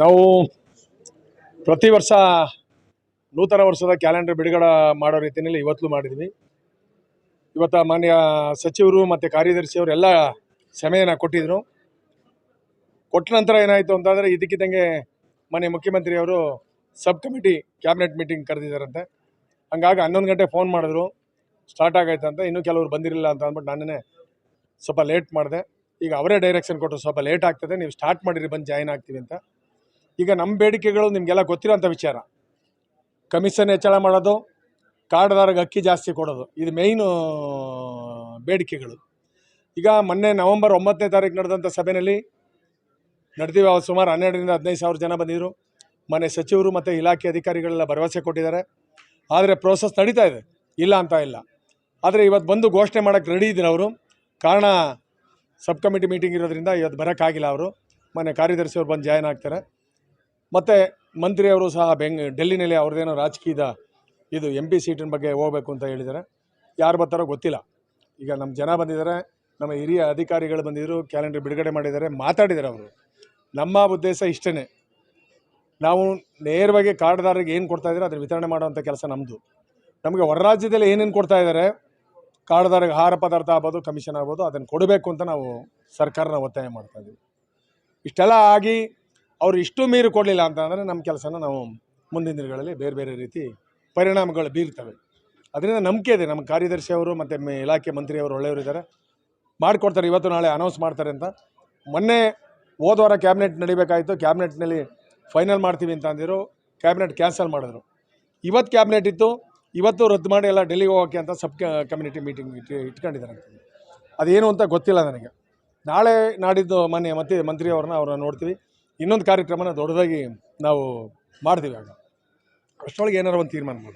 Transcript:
ನಾವು ಪ್ರತಿ ವರ್ಷ ನೂತನ ವರ್ಷದ ಕ್ಯಾಲೆಂಡರ್ ಬಿಡುಗಡೆ ಮಾಡೋ ರೀತಿಯಲ್ಲಿ ಇವತ್ತು ಮಾಡಿದ್ವಿ. ಇವತ್ತು ಮಾನ್ಯ ಸಚಿವರು ಮತ್ತು ಕಾರ್ಯದರ್ಶಿಯವರು ಎಲ್ಲ ಸಮಯನ ಕೊಟ್ಟಿದ್ರು. ಕೊಟ್ಟ ನಂತರ ಏನಾಯಿತು ಅಂತಂದರೆ ಇದಕ್ಕಿದ್ದಂಗೆ ಮಾನ್ಯ ಮುಖ್ಯಮಂತ್ರಿಯವರು ಸಬ್ ಕಮಿಟಿ, ಕ್ಯಾಬಿನೆಟ್ ಮೀಟಿಂಗ್ ಕರೆದಿದ್ದಾರಂತೆ. ಹಂಗಾಗಿ ಹನ್ನೊಂದು ಗಂಟೆ ಫೋನ್ ಮಾಡಿದ್ರು. ಸ್ಟಾರ್ಟ್ ಆಗೈತೆ ಅಂತ ಇನ್ನೂ ಕೆಲವರು ಬಂದಿರಲಿಲ್ಲ ಅಂತ ಅಂದ್ಬಿಟ್ಟು ನಾನೇ ಸ್ವಲ್ಪ ಲೇಟ್ ಮಾಡಿದೆ. ಈಗ ಅವರೇ ಡೈರೆಕ್ಷನ್ ಕೊಟ್ಟರು, ಸ್ವಲ್ಪ ಲೇಟ್ ಆಗ್ತದೆ, ನೀವು ಸ್ಟಾರ್ಟ್ ಮಾಡಿರಿ, ಬಂದು ಜಾಯಿನ್ ಆಗ್ತೀವಿ ಅಂತ. ಈಗ ನಮ್ಮ ಬೇಡಿಕೆಗಳು ನಿಮಗೆಲ್ಲ ಗೊತ್ತಿರೋಂಥ ವಿಚಾರ. ಕಮಿಷನ್ ಹೆಚ್ಚಳ ಮಾಡೋದು, ಕಾರ್ಡ್ದಾರಿಗೆ ಅಕ್ಕಿ ಜಾಸ್ತಿ ಕೊಡೋದು, ಇದು ಮೇಯ್ನು ಬೇಡಿಕೆಗಳು. ಈಗ ಮೊನ್ನೆ ನವೆಂಬರ್ ಒಂಬತ್ತನೇ ತಾರೀಕು ನಡೆದಂಥ ಸಭೆಯಲ್ಲಿ ನಡೆದಿವೆ ಅವ್ರು ಸುಮಾರು ಹನ್ನೆರಡರಿಂದ ಹದಿನೈದು ಸಾವಿರ ಜನ ಬಂದಿದ್ದರು ಮನೆ ಸಚಿವರು ಮತ್ತು ಇಲಾಖೆ ಅಧಿಕಾರಿಗಳೆಲ್ಲ ಭರವಸೆ ಕೊಟ್ಟಿದ್ದಾರೆ. ಆದರೆ ಪ್ರೋಸೆಸ್ ನಡೀತಾ ಇದೆ. ಇಲ್ಲ ಅಂತ ಇಲ್ಲ. ಆದರೆ ಇವತ್ತು ಬಂದು ಘೋಷಣೆ ಮಾಡೋಕ್ಕೆ ರೆಡಿ ಇದ್ರು ಅವರು. ಕಾರಣ ಸಬ್ ಕಮಿಟಿ ಮೀಟಿಂಗ್ ಇರೋದ್ರಿಂದ ಇವತ್ತು ಬರೋಕ್ಕಾಗಿಲ್ಲ ಅವರು. ಮನೆ ಕಾರ್ಯದರ್ಶಿಯವರು ಬಂದು ಜಾಯ್ನ್ ಆಗ್ತಾರೆ. ಮತ್ತು ಮಂತ್ರಿಯವರು ಸಹ ಬೆಂಗ್, ಡೆಲ್ಲಿನಲ್ಲಿ ಅವ್ರದ್ದೇನೋ ರಾಜಕೀಯದ ಇದು ಎಂ ಪಿ ಸೀಟಿನ ಬಗ್ಗೆ ಹೋಗಬೇಕು ಅಂತ ಹೇಳಿದ್ದಾರೆ. ಯಾರು ಬರ್ತಾರೋ ಗೊತ್ತಿಲ್ಲ. ಈಗ ನಮ್ಮ ಜನ ಬಂದಿದ್ದಾರೆ, ನಮ್ಮ ಹಿರಿಯ ಅಧಿಕಾರಿಗಳು ಬಂದಿದ್ದರು ಕ್ಯಾಲೆಂಡರ್ ಬಿಡುಗಡೆ ಮಾಡಿದ್ದಾರೆ, ಮಾತಾಡಿದ್ದಾರೆ ಅವರು. ನಮ್ಮ ಉದ್ದೇಶ ಇಷ್ಟೇ ನಾವು ನೇರವಾಗಿ ಕಾರ್ಡ್ದಾರರಿಗೆ ಏನು ಕೊಡ್ತಾ ಇದ್ದಾರೆ ಅದನ್ನು ವಿತರಣೆ ಮಾಡುವಂಥ ಕೆಲಸ ನಮ್ಮದು ನಮಗೆ ಹೊರ ರಾಜ್ಯದಲ್ಲಿ ಏನೇನು ಕೊಡ್ತಾ ಇದ್ದಾರೆ ಕಾರ್ಡ್ದಾರಿಗೆ ಆಹಾರ ಪದಾರ್ಥ ಆಗ್ಬೋದು, ಕಮಿಷನ್ ಆಗ್ಬೋದು, ಅದನ್ನು ಕೊಡಬೇಕು ಅಂತ ನಾವು ಸರ್ಕಾರನ ಒತ್ತಾಯ ಮಾಡ್ತಾ ಇದ್ದೀವಿ ಇಷ್ಟೆಲ್ಲ ಆಗಿ ಅವ್ರು ಇಷ್ಟು ಮೀರಿ ಕೊಡಲಿಲ್ಲ ಅಂತಂದರೆ ನಮ್ಮ ಕೆಲಸನ ನಾವು ಮುಂದಿನ ದಿನಗಳಲ್ಲಿ ಬೇರೆ ಬೇರೆ ರೀತಿ ಪರಿಣಾಮಗಳು ಬೀರ್ತವೆ. ಅದರಿಂದ ನಂಬಿಕೆ ಇದೆ. ನಮ್ಮ ಕಾರ್ಯದರ್ಶಿ ಅವರು ಮತ್ತು ಇಲಾಖೆ ಮಂತ್ರಿಯವರು ಒಳ್ಳೆಯವರು ಇದ್ದಾರೆ. ಮಾಡಿಕೊಡ್ತಾರೆ. ಇವತ್ತು ನಾಳೆ ಅನೌನ್ಸ್ ಮಾಡ್ತಾರೆ ಅಂತ. ಮೊನ್ನೆ ಹೋದ ವಾರ ಕ್ಯಾಬಿನೆಟ್ ನಡಿಬೇಕಾಯಿತು. ಕ್ಯಾಬಿನೆಟ್ನಲ್ಲಿ ಫೈನಲ್ ಮಾಡ್ತೀವಿ ಅಂತ ಅಂದಿರು ಕ್ಯಾಬಿನೆಟ್ ಕ್ಯಾನ್ಸಲ್ ಮಾಡಿದ್ರು. ಇವತ್ತು ಕ್ಯಾಬಿನೆಟ್ ಇತ್ತು. ಇವತ್ತು ರದ್ದು ಮಾಡಿ ಎಲ್ಲ ಡೆಲ್ಲಿಗೆ ಹೋಗೋಕ್ಕೆ ಅಂತ ಸಬ್ ಕಮ್ಯುನಿಟಿ ಮೀಟಿಂಗ್ ಇಟ್ಟು ಇಟ್ಕೊಂಡಿದ್ದಾರೆ ಅದೇನು ಅಂತ ಗೊತ್ತಿಲ್ಲ ನನಗೆ. ನಾಳೆ ನಾಡಿದ್ದು ಮಾನ್ಯ ಮತ್ತೆ ಮಂತ್ರಿಯವ್ರನ್ನ ಅವ್ರನ್ನ ನೋಡ್ತೀವಿ. ಇನ್ನೊಂದು ಕಾರ್ಯಕ್ರಮನ ದೊಡ್ಡದಾಗಿ ನಾವು ಮಾಡ್ತೀವಿ ಆಗ. ಅಷ್ಟರೊಳಗೆ ಏನಾರು ಒಂದು ತೀರ್ಮಾನ ಮಾಡ್ತೀವಿ.